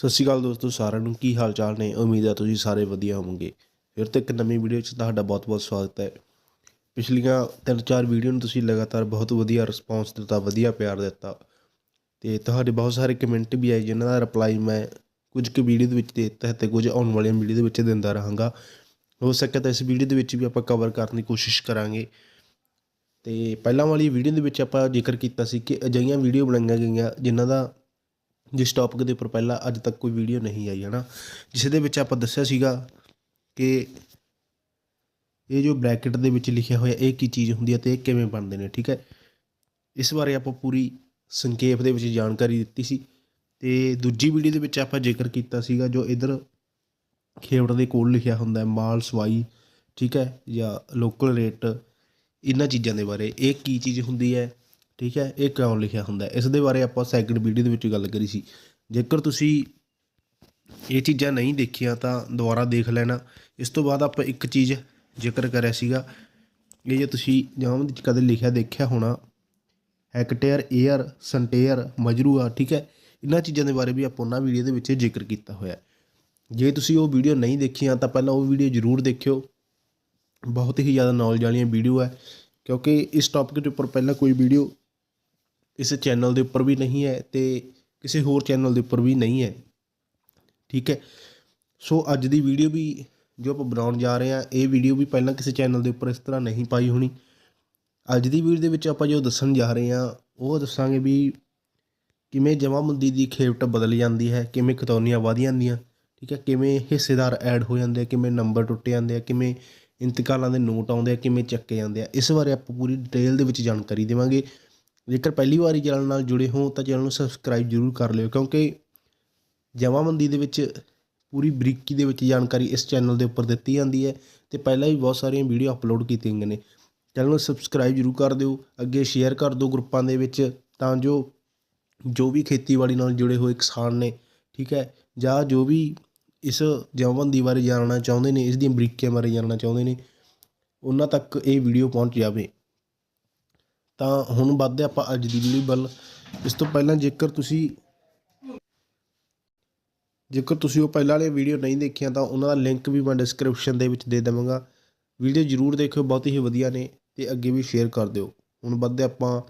ਸਤਿ ਸ਼੍ਰੀ ਅਕਾਲ ਦੋਸਤੋ, ਸਾਰਿਆਂ ਨੂੰ ਕੀ ਹਾਲ ਚਾਲ ਨੇ? ਉਮੀਦ ਹੈ ਤੁਸੀਂ ਸਾਰੇ ਵਧੀਆ ਹੋਵੋਗੇ। ਫਿਰ ਤੋਂ ਇੱਕ ਨਵੀਂ ਵੀਡੀਓ 'ਚ ਤੁਹਾਡਾ ਬਹੁਤ-ਬਹੁਤ ਸਵਾਗਤ ਹੈ। ਪਿਛਲੀਆਂ ਤਿੰਨ ਚਾਰ ਵੀਡੀਓ ਨੂੰ ਤੁਸੀਂ ਲਗਾਤਾਰ ਬਹੁਤ ਵਧੀਆ ਰਿਸਪੌਂਸ ਦਿੱਤਾ, ਵਧੀਆ ਪਿਆਰ ਦਿੱਤਾ। ਤੇ ਤੁਹਾਡੇ ਬਹੁਤ ਸਾਰੇ ਕਮੈਂਟ ਵੀ ਆਏ, ਜਿਨ੍ਹਾਂ ਦਾ ਰਿਪਲਾਈ ਮੈਂ ਕੁਝ ਕੁ ਵੀਡੀਓ ਦੇ ਵਿੱਚ ਦੇ ਦਿੱਤਾ ਹੈ ਤੇ ਕੁਝ ਆਉਣ ਵਾਲੀਆਂ ਵੀਡੀਓ ਦੇ ਵਿੱਚ ਦਿੰਦਾ ਰਹਾਂਗਾ। ਹੋ ਸਕੇ ਤਾਂ ਇਸ ਵੀਡੀਓ ਦੇ ਵਿੱਚ ਵੀ ਆਪਾਂ ਕਵਰ ਕਰਨ ਦੀ ਕੋਸ਼ਿਸ਼ ਕਰਾਂਗੇ। ਤੇ ਪਹਿਲਾਂ ਵਾਲੀ ਵੀਡੀਓ ਦੇ ਵਿੱਚ ਆਪਾਂ ਜ਼ਿਕਰ ਕੀਤਾ ਸੀ ਕਿ ਅਜਿਹੀਆਂ ਵੀਡੀਓ ਬਣਾਈਆਂ ਗਈਆਂ, ਜਿਨ੍ਹਾਂ ਦਾ ਜਿਸ ਟੌਪਿਕ ਦੇ ਉੱਪਰ ਪਹਿਲਾਂ ਅੱਜ ਤੱਕ ਕੋਈ ਵੀਡੀਓ ਨਹੀਂ ਆਈ ਹੈ ਨਾ ਜਿਸ ਦੇ ਵਿੱਚ ਆਪਾਂ ਦੱਸਿਆ ਸੀਗਾ ਕਿ ਇਹ ਜੋ ਬ੍ਰੈਕਟ ਦੇ ਵਿੱਚ ਲਿਖਿਆ ਹੋਇਆ, ਇਹ ਕੀ ਚੀਜ਼ ਹੁੰਦੀ ਹੈ ਤੇ ਇਹ ਕਿਵੇਂ ਬਣਦੇ ਨੇ, ਠੀਕ ਹੈ? ਇਸ ਬਾਰੇ ਆਪਾਂ ਪੂਰੀ ਸੰਖੇਪ ਦੇ ਵਿੱਚ ਜਾਣਕਾਰੀ ਦਿੱਤੀ ਸੀ ਤੇ ਦੂਜੀ ਵੀਡੀਓ ਦੇ ਵਿੱਚ ਆਪਾਂ ਜ਼ਿਕਰ ਕੀਤਾ ਸੀਗਾ, ਜੋ ਇਧਰ ਖੇਵੜ ਦੇ ਕੋਲ ਲਿਖਿਆ ਹੁੰਦਾ ਹੈ, ਮਾਲ ਸਵਾਈ, ਠੀਕ ਹੈ? ਜਾਂ ਲੋਕਲ ਰੇਟ ਇਹਨਾਂ ਚੀਜ਼ਾਂ ਦੇ ਬਾਰੇ। ਇਹ ਕੀ ਚੀਜ਼ ਹੁੰਦੀ ਹੈ? ਠੀਕ ਹੈ, ਇਹ ਕਿਉਂ ਲਿਖਿਆ ਹੁੰਦਾ ਇਸ ਦੇ ਬਾਰੇ ਆਪਾਂ ਸੈਕਿੰਡ ਵੀਡੀਓ ਦੇ ਵਿੱਚ ਗੱਲ ਕਰੀ ਸੀ। ਜੇਕਰ ਤੁਸੀਂ ਇਹ ਚੀਜ਼ਾਂ ਨਹੀਂ ਦੇਖੀਆਂ ਤਾਂ ਦੁਬਾਰਾ ਦੇਖ ਲੈਣਾ। ਇਸ ਤੋਂ ਬਾਅਦ ਆਪਾਂ ਇੱਕ ਚੀਜ਼ ਜ਼ਿਕਰ ਕਰਿਆ ਸੀਗਾ। ਇਹ ਜੇ ਤੁਸੀਂ ਜਾਮ ਵਿੱਚ ਕਦੇ ਲਿਖਿਆ, ਦੇਖਿਆ ਹੋਣਾ ਹੈਕਟੇਅਰ ਏਅਰ ਸੰਟੇਅਰ ਮਜਰੂਆ ਠੀਕ ਹੈ, ਇਹਨਾਂ ਚੀਜ਼ਾਂ ਦੇ ਬਾਰੇ ਵੀ ਆਪਾਂ ਉਹਨਾਂ ਵੀਡੀਓ ਦੇ ਵਿੱਚ ਜ਼ਿਕਰ ਕੀਤਾ ਹੋਇਆ ਜੇ ਤੁਸੀਂ ਉਹ ਵੀਡੀਓ ਨਹੀਂ ਦੇਖੀਆਂ ਤਾਂ ਪਹਿਲਾਂ ਉਹ ਵੀਡੀਓ ਜ਼ਰੂਰ ਦੇਖਿਓ। ਬਹੁਤ ਹੀ ਜ਼ਿਆਦਾ ਨੌਲੇਜ ਵਾਲੀਆਂ ਵੀਡੀਓ ਹੈ, ਕਿਉਂਕਿ ਇਸ ਟੌਪਿਕ ਦੇ ਉੱਪਰ ਪਹਿਲਾਂ ਕੋਈ ਵੀਡੀਓ ਇਸ ਚੈਨਲ ਦੇ ਉੱਪਰ ਵੀ ਨਹੀਂ ਹੈ ਤੇ ਕਿਸੇ ਹੋਰ ਚੈਨਲ ਦੇ ਉੱਪਰ ਵੀ ਨਹੀਂ ਹੈ। ਠੀਕ ਹੈ? ਸੋ ਅੱਜ ਦੀ ਵੀਡੀਓ ਵੀ ਜੋ ਆਪਾਂ ਬਣਾਉਣ ਜਾ ਰਹੇ ਹਾਂ, ਇਹ ਵੀਡੀਓ ਵੀ ਪਹਿਲਾਂ ਕਿਸੇ ਚੈਨਲ ਦੇ ਉੱਪਰ ਇਸ ਤਰ੍ਹਾਂ ਨਹੀਂ ਪਾਈ ਹੋਣੀ। ਅੱਜ ਦੀ ਵੀਡੀਓ ਦੇ ਵਿੱਚ ਆਪਾਂ ਜੋ ਦੱਸਣ ਜਾ ਰਹੇ ਹਾਂ, ਉਹ ਦੱਸਾਂਗੇ ਵੀ ਕਿਵੇਂ ਜਮਾਬੰਦੀ ਦੀ ਖੇਪਟ ਬਦਲ ਜਾਂਦੀ ਹੈ, ਕਿਵੇਂ ਖਤੌਨੀਆਂ ਵਧ ਜਾਂਦੀਆਂ, ਠੀਕ ਹੈ? ਕਿਵੇਂ ਹਿੱਸੇਦਾਰ ਐਡ ਹੋ ਜਾਂਦੇ ਆ, ਕਿਵੇਂ ਨੰਬਰ ਟੁੱਟ ਜਾਂਦੇ ਆ, ਕਿਵੇਂ ਇੰਤਕਾਲਾਂ ਦੇ ਨੋਟ ਆਉਂਦੇ ਆ, ਕਿਵੇਂ ਚੱਕੇ ਜਾਂਦੇ ਆ। ਇਸ ਬਾਰੇ ਆਪਾਂ ਪੂਰੀ ਡਿਟੇਲ ਦੇ ਵਿੱਚ ਜਾਣਕਾਰੀ ਦੇਵਾਂਗੇ। ਜੇਕਰ ਪਹਿਲੀ ਵਾਰੀ ਚੈਨਲ ਨਾਲ ਜੁੜੇ ਹੋ ਤਾਂ ਚੈਨਲ ਨੂੰ ਸਬਸਕ੍ਰਾਈਬ ਜ਼ਰੂਰ ਕਰ ਲਿਓ, ਕਿਉਂਕਿ ਜਮਾਬੰਦੀ ਦੇ ਵਿੱਚ ਪੂਰੀ ਬਰੀਕੀ ਦੇ ਵਿੱਚ ਜਾਣਕਾਰੀ ਇਸ ਚੈਨਲ ਦੇ ਉੱਪਰ ਦਿੱਤੀ ਜਾਂਦੀ ਹੈ ਤੇ ਪਹਿਲਾਂ ਵੀ ਬਹੁਤ ਸਾਰੀਆਂ ਵੀਡੀਓ ਅਪਲੋਡ ਕੀਤੀਆਂ ਗਈਆਂ ਨੇ। ਚੈਨਲ ਨੂੰ ਸਬਸਕ੍ਰਾਈਬ ਜ਼ਰੂਰ ਕਰ ਦਿਓ, ਅੱਗੇ ਸ਼ੇਅਰ ਕਰ ਦਿਓ ਗਰੁੱਪਾਂ ਦੇ ਵਿੱਚ ਤਾਂ ਜੋ ਜੋ ਵੀ ਖੇਤੀਬਾੜੀ ਨਾਲ ਜੁੜੇ ਹੋਏ ਕਿਸਾਨ ਨੇ, ਠੀਕ ਹੈ, ਜਾਂ ਜੋ ਵੀ ਇਸ ਜਮਾਬੰਦੀ ਬਾਰੇ ਜਾਣਨਾ ਚਾਹੁੰਦੇ ਨੇ, ਇਸ ਦੀਆਂ ਬਰੀਕੀਆਂ ਬਾਰੇ ਜਾਣਨਾ ਚਾਹੁੰਦੇ ਨੇ, ਉਹਨਾਂ ਤੱਕ ਇਹ ਵੀਡੀਓ ਪਹੁੰਚ ਜਾਵੇ। ਤਾਂ ਹੁਣ ਵੱਧਦੇ ਆਪਾਂ ਅੱਜ ਦੀ ਵੀਡੀਓ ਵੱਲ ਇਸ ਤੋਂ ਪਹਿਲਾਂ ਜੇਕਰ ਤੁਸੀਂ ਜੇਕਰ ਤੁਸੀਂ ਉਹ ਪਹਿਲਾਂ ਵਾਲੇ ਵੀਡੀਓ ਨਹੀਂ ਦੇਖੀਆਂ ਤਾਂ ਉਹਨਾਂ ਦਾ ਲਿੰਕ ਵੀ ਮੈਂ ਡਿਸਕ੍ਰਿਪਸ਼ਨ ਦੇ ਵਿੱਚ ਦੇ ਦੇਵਾਂਗਾ। ਵੀਡੀਓ ਜ਼ਰੂਰ ਦੇਖਿਓ, ਬਹੁਤ ਹੀ ਵਧੀਆ ਨੇ ਤੇ ਅੱਗੇ ਵੀ ਸ਼ੇਅਰ ਕਰ ਦਿਓ। ਹੁਣ ਵੱਧਦੇ ਆਪਾਂ